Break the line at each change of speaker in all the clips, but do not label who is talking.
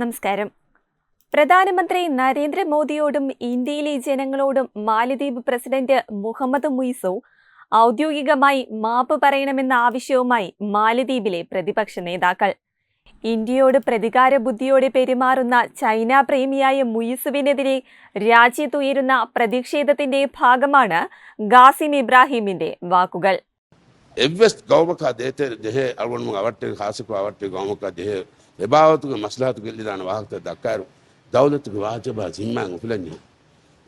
നമസ്കാരം. പ്രധാനമന്ത്രി നരേന്ദ്രമോദിയോടും ഇന്ത്യയിലെ ജനങ്ങളോടും മാലദ്വീപ് പ്രസിഡന്റ് മുഹമ്മദ് മുയ്സോ ഔദ്യോഗികമായി മാപ്പ് പറയണമെന്ന ആവശ്യവുമായി മാലദ്വീപിലെ പ്രതിപക്ഷ നേതാക്കൾ. ഇന്ത്യയോട് പ്രതികാര ബുദ്ധിയോടെ പെരുമാറുന്ന ചൈന പ്രേമിയായ മുയിസുവിനെതിരെ രാജ്യത്തുയരുന്ന പ്രതിഷേധത്തിന്റെ ഭാഗമാണ് ഗാസിം ഇബ്രാഹിമിന്റെ വാക്കുകൾ.
එබාවතුක මස්ලාතු ගෙල්ලිදාන වාහක්ත දක්කාරු. දෞලතුක වාජබා සිම්මන් උපලඥ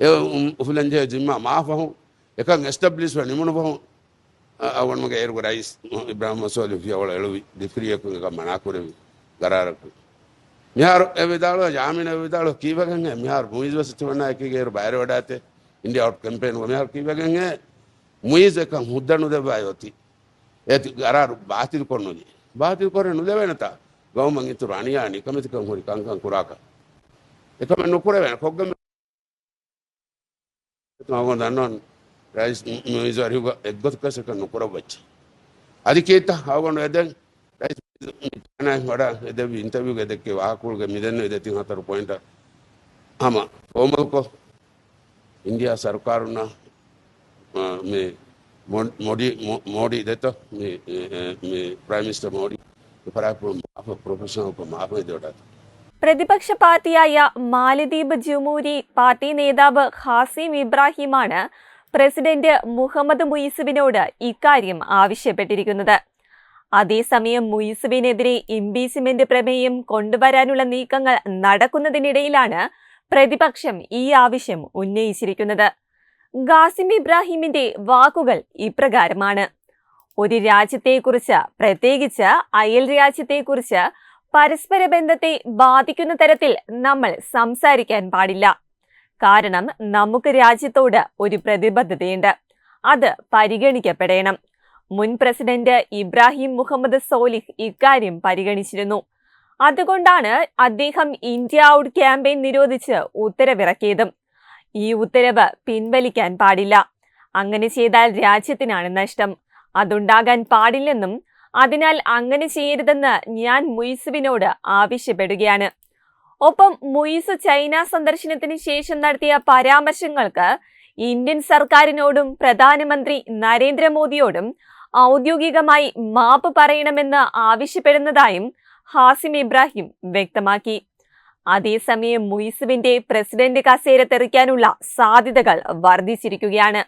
ඒ උපලන්ජය ජිම්මා මාපහු එකන් ස්ටබ්ලිස් ව නිමුණ පහු අවන්මගේ ඒරුක රයිස් ඉබ්‍රහම සෝලි ියවල එළුවි. දෙක්‍රියකු එක මනාකුරවි. ගරාරකු. මෙහාර එවිදාලෝ ජාමින එවිදාලෝ කීවකන් මෙහාර මුයිස් වසති වනා එකගේ බයර වඩාතේ ඉන්ඩියා අවුට් කැම්පේන් වල මෙහාර කීවකන් මුයිස් එක හුද්දනු දෙබයි යොති. ඒති ගරාරු බාතිල් කොන්නුදී බාතිල් කරේ නුදෙවෙනතා ගෞමන් ඉතුරු අනියානි කමිතිකම් හොරි කංකං කුරාක එකම නොකර වෙන කොග්ගම තුමාගොන් දන්නවන් රයිස් මිසරි එක්ගොත් කසක නොකර වච්චි අධිකේත අවගොන් ඇදැන් රයිස් නයි වඩා එදැවි ඉන්ටර්වියු ගෙදක්කේ වාකුල්ගේ මිදන්න එදැති හතර පොයින්ට හම ඕමල්කො ඉන්දියා සරකාරුන්න මේ මොඩි මොඩි දෙත මේ ප්‍රයිමිස්ට මෝඩි
പ്രതിപക്ഷ പാർട്ടിയായ മാലദ്വീപ് ജമുരി പാർട്ടി നേതാവ് ഹാസിം ഇബ്രാഹിമാണ് പ്രസിഡന്റ് മുഹമ്മദ് മുയിസുബിനോട് ഇക്കാര്യം ആവശ്യപ്പെട്ടിരിക്കുന്നത്. അതേസമയം മുയിസുബിനെതിരെ ഇംപീച്ച്മെന്റ് പ്രമേയം കൊണ്ടുവരാനുള്ള നീക്കങ്ങൾ നടക്കുന്നതിനിടയിലാണ് പ്രതിപക്ഷം ഈ ആവശ്യം ഉന്നയിച്ചിരിക്കുന്നത്. ഗാസിം ഇബ്രാഹിമിന്റെ വാക്കുകൾ ഇപ്രകാരമാണ്. ഒരു രാജ്യത്തെക്കുറിച്ച് പ്രത്യേകിച്ച് അയൽ രാജ്യത്തെക്കുറിച്ച് പരസ്പര ബന്ധത്തെ ബാധിക്കുന്ന തരത്തിൽ നമ്മൾ സംസാരിക്കാൻ പാടില്ല. കാരണം നമുക്ക് രാജ്യത്തോട് ഒരു പ്രതിബദ്ധതയുണ്ട്. അത് പരിഗണിക്കപ്പെടേണം. മുൻ പ്രസിഡന്റ് ഇബ്രാഹിം മുഹമ്മദ് സോലിഹ് ഇക്കാര്യം പരിഗണിച്ചിരുന്നു. അതുകൊണ്ടാണ് അദ്ദേഹം ഇന്ത്യ ഔട്ട് ക്യാമ്പയിൻ നിരോധിച്ച് ഉത്തരവിറക്കിയതും. ഈ ഉത്തരവ് പിൻവലിക്കാൻ പാടില്ല. അങ്ങനെ ചെയ്താൽ രാജ്യത്തിനാണ് നഷ്ടം. അതുണ്ടാകാൻ പാടില്ലെന്നും അതിനാൽ അങ്ങനെ ചെയ്യരുതെന്ന് ഞാൻ മുയിസുവിനോട് ആവശ്യപ്പെടുകയാണ്. ഒപ്പം മുയിസ് ചൈന സന്ദർശനത്തിന് ശേഷം നടത്തിയ പരാമർശങ്ങൾക്ക് ഇന്ത്യൻ സർക്കാരിനോടും പ്രധാനമന്ത്രി നരേന്ദ്രമോദിയോടും ഔദ്യോഗികമായി മാപ്പ് പറയണമെന്ന് ആവശ്യപ്പെടുന്നതായും ഹാസിം ഇബ്രാഹിം വ്യക്തമാക്കി. അതേസമയം മുയിസുവിന്റെ പ്രസിഡന്റ് കസേര തെറിക്കാനുള്ള സാധ്യതകൾ വർദ്ധിച്ചിരിക്കുകയാണ്.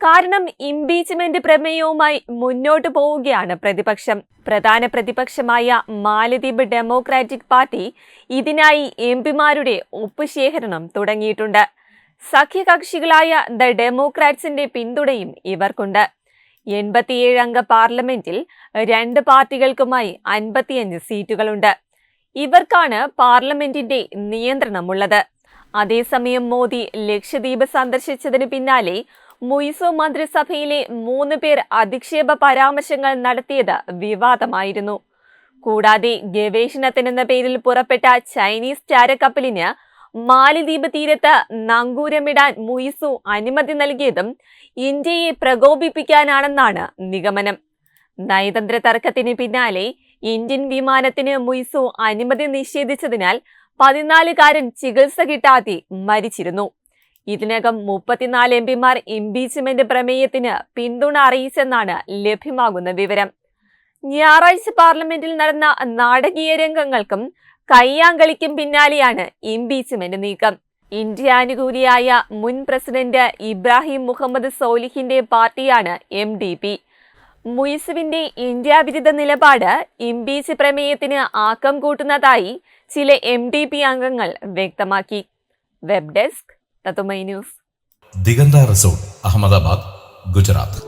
കാരണം ഇംപീച്ച്മെന്റ് പ്രമേയവുമായി മുന്നോട്ടു പോവുകയാണ് പ്രതിപക്ഷം. പ്രധാന പ്രതിപക്ഷമായ മാലദ്വീപ് ഡെമോക്രാറ്റിക് പാർട്ടി ഇതിനായി എം പിമാരുടെ ഒപ്പുശേഖരണം തുടങ്ങിയിട്ടുണ്ട്. സഖ്യകക്ഷികളായ ദ ഡെമോക്രാറ്റ്സിന്റെ പിന്തുണയും ഇവർക്കുണ്ട്. എൺപത്തിയേഴ് അംഗ പാർലമെന്റിൽ രണ്ട് പാർട്ടികൾക്കുമായി അൻപത്തിയഞ്ച് സീറ്റുകളുണ്ട്. ഇവർക്കാണ് പാർലമെന്റിന്റെ നിയന്ത്രണമുള്ളത്. അതേസമയം മോദി ലക്ഷദ്വീപ് സന്ദർശിച്ചതിന് പിന്നാലെ മുയിസോ മന്ത്രിസഭയിലെ മൂന്ന് പേർ അധിക്ഷേപ പരാമർശങ്ങൾ നടത്തിയത് വിവാദമായിരുന്നു. കൂടാതെ ഗവേഷണത്തിനെന്ന പേരിൽ പുറപ്പെട്ട ചൈനീസ് ചാരക്കപ്പലിന് മാലിദ്വീപ് തീരത്ത് നങ്കൂരമിടാൻ മുയിസു അനുമതി നൽകിയതും ഇന്ത്യയെ പ്രകോപിപ്പിക്കാനാണെന്നാണ് നിഗമനം. നയതന്ത്ര തർക്കത്തിന് പിന്നാലെ ഇന്ത്യൻ വിമാനത്തിന് മുയിസു അനുമതി നിഷേധിച്ചതിനാൽ പതിനാലുകാരൻ ചികിത്സ കിട്ടാതെ മരിച്ചിരുന്നു. ഇതിനകം മുപ്പത്തിനാല് എം പിമാർ ഇംപീച്ച്മെന്റ് പ്രമേയത്തിന് പിന്തുണ അറിയിച്ചെന്നാണ് ലഭ്യമാകുന്ന വിവരം. ഞായറാഴ്ച പാർലമെന്റിൽ നടന്ന നാടകീയ രംഗങ്ങൾക്കും കയ്യാങ്കളിക്കും പിന്നാലെയാണ് ഇംപീച്ച്മെന്റ് നീക്കം. ഇന്ത്യ അനുകൂലിയായ മുൻ പ്രസിഡന്റ് ഇബ്രാഹിം മുഹമ്മദ് സോലിഹിന്റെ പാർട്ടിയാണ് എം ഡി പി. മുയിസുവിന്റെ ഇന്ത്യ വിരുദ്ധ നിലപാട് ഇംപീച്ച് പ്രമേയത്തിന് ആക്കം കൂട്ടുന്നതായി ചില എം ഡി പി അംഗങ്ങൾ വ്യക്തമാക്കി. വെബ് ഡെസ്ക് തത്തുമൈ ന്യൂസ്
ദിഗന്ത റിസോർട്ട് അഹമ്മദാബാദ് ഗുജറാത്ത്